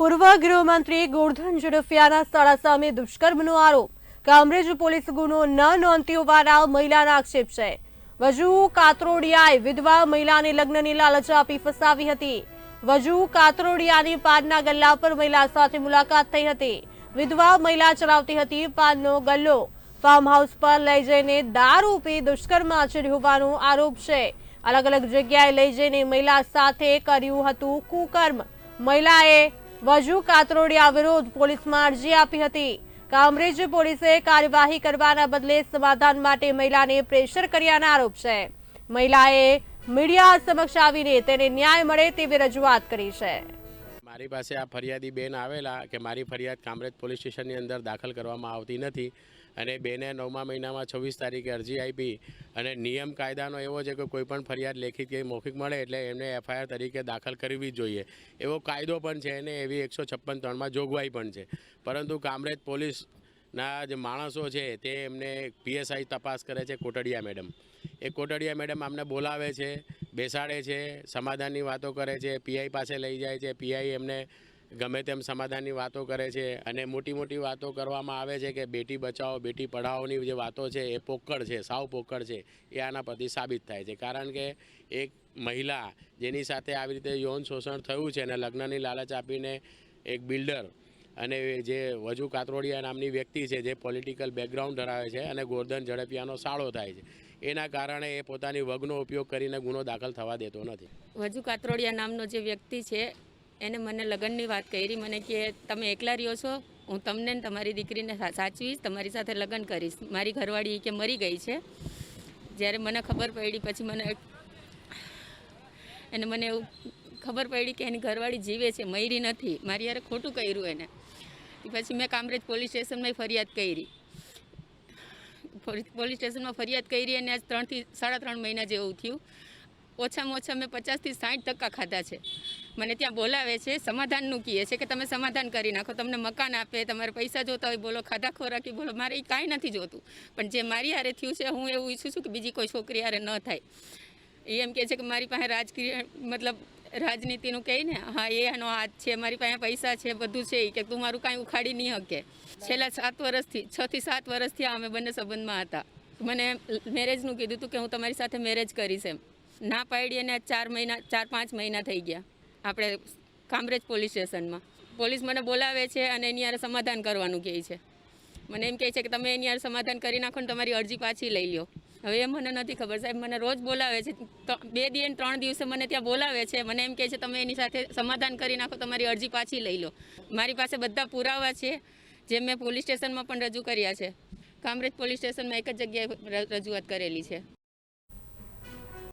પૂર્વ ગૃહમંત્રી ગોરધન ઝડફિયાના સાળા સામે દુષ્કર્મનો આરોપ. કામરેજ પોલીસ ગુનો ન નોંધતી હોવાના મહિલાના આક્ષેપ છે. વજુ કાતરોડિયાએ વિધવા મહિલાને લગ્નની લાલચ આપી ફસાવી હતી. વજુ કાતરોડિયાની પાનના ગલ્લા પર મહિલા સાથે મુલાકાત થઈ હતી. વિધવા મહિલા ચલાવતી હતી પાનનો ગલ્લો. ફાર્મ હાઉસ પર લઈ જઈને દારૂ પી દુષ્કર્મ આચર્યું હોવાનો આરોપ છે. અલગ અલગ જગ્યાએ લઈ જઈને મહિલા સાથે કર્યું હતું કુકર્મ. મહિલાએ વજુ કાતરોડિયા વિરુદ્ધ પોલીસમાં અરજી આપી હતી. કામરેજ પોલીસે કાર્યવાહી કરવાના બદલે સમાધાન માટે મહિલાને પ્રેશર કર્યાના આરોપ છે. મહિલાએ મીડિયા સમક્ષ આવીને તેને ન્યાય મળે તેવી રજૂઆત કરી છે. મારી પાસે આ ફરિયાદી બેન આવેલા કે મારી ફરિયાદ કામરેજ પોલીસ સ્ટેશનની અંદર દાખલ કરવામાં આવતી નથી અને બેને નવમા મહિનામાં છવ્વીસ તારીખે અરજી આપી અને નિયમ કાયદાનો એવો છે કે કોઈપણ ફરિયાદ લેખિત કે મૌખિક મળે એટલે એમને એફઆઈઆર તરીકે દાખલ કરવી જોઈએ. એવો કાયદો પણ છે અને એવી એકસો છપ્પન ત્રણમાં જોગવાઈ પણ છે. પરંતુ કામરેજ પોલીસના જે માણસો છે તે એમને પીએસઆઈ તપાસ કરે છે કોટડિયા મેડમ. એ કોટડિયા મેડમ અમને બોલાવે છે, બેસાડે છે, સમાધાનની વાતો કરે છે, પીઆઈ પાસે લઈ જાય છે, પીઆઈ એમને ગમે તેમ સમાધાનની વાતો કરે છે અને મોટી મોટી વાતો કરવામાં આવે છે કે બેટી બચાવો, બેટી પઢાઓની જે વાતો છે એ પોકળ છે, સાવ પોકળ છે, એ આના પરથી સાબિત થાય છે. કારણ કે એક મહિલા જેની સાથે આવી રીતે યૌન શોષણ થયું છે અને લગ્નની લાલચ આપીને એક બિલ્ડર અને જે વજુ કાતરોડિયા નામની વ્યક્તિ છે, જે પોલિટિકલ બેકગ્રાઉન્ડ ધરાવે છે અને ગોરધન ઝડપિયાનો સાળો થાય છે, એના કારણે એ પોતાની વગનો ઉપયોગ કરીને ગુનો દાખલ થવા દેતો નથી. વજુ કાતરોડિયા નામનો જે વ્યક્તિ છે, એને મને લગ્નની વાત કરી, મને કે, તમે એકલા રહ્યો છો? હું તમને તમારી દીકરીને સાચવીશ, તમારી સાથે લગ્ન કરીશ. મારી ઘરવાળી કે મરી ગઈ છે. જ્યારે મને ખબર પડી, પછી મને એને મને એવું ખબર પડી કે એની ઘરવાળી જીવે છે, મરી નથી. મારી યારે ખોટું કર્યું એને. પછી મેં કામરેજ પોલીસ સ્ટેશનમાં ફરિયાદ કરી. પોલીસ સ્ટેશનમાં ફરિયાદ કરી અને આજ ત્રણથી સાડા ત્રણ મહિના જેવું થયું. ઓછામાં ઓછા મેં પચાસથી સાઠ ટકા ખાધા છે. મને ત્યાં બોલાવે છે, સમાધાનનું કહે છે કે તમે સમાધાન કરી નાખો. તમને મકાન આપે, તમારે પૈસા જોતા હોય, બોલો, ખાધા ખોરાકી, બોલો, મારે એ કાંઈ નથી જોતું. પણ જે મારી હારે થયું છે, હું એવું ઈચ્છું છું કે બીજી કોઈ છોકરી હારે ન થાય. એ એમ કહે છે કે મારી પાસે રાજકીય મતલબ રાજનીતિનું કહે ને, હા, એ એનો હાથ છે, મારી પાસે પૈસા છે, બધું છે કે તું મારું કાંઈ ઉખાડી નહીં શકે. છેલ્લા સાત વર્ષથી, છ થી સાત વર્ષથી અમે બંને સંબંધમાં હતા. મને મેરેજનું કીધું હતું કે હું તમારી સાથે મેરેજ કરીશ એમ. ના પાડી અને ચાર મહિના, ચાર પાંચ મહિના થઈ ગયા આપણે કામરેજ પોલીસ સ્ટેશનમાં. પોલીસ મને બોલાવે છે અને એની યાર સમાધાન કરવાનું કહે છે. મને એમ કહે છે કે તમે એની યાર સમાધાન કરી નાખો ને તમારી અરજી પાછી લઈ લો હવે એ મને નથી ખબર સાહેબ, મને રોજ બોલાવે છે. બે દિવસ ત્રણ દિવસે મને ત્યાં બોલાવે છે. મને એમ કહે છે, તમે એની સાથે સમાધાન કરી નાખો, તમારી અરજી પાછી લઈ લો. મારી પાસે બધા પુરાવા છે, જે મેં પોલીસ સ્ટેશનમાં પણ રજૂ કર્યા છે. કામરેજ પોલીસ સ્ટેશનમાં એક જ જગ્યાએ રજૂઆત કરેલી છે.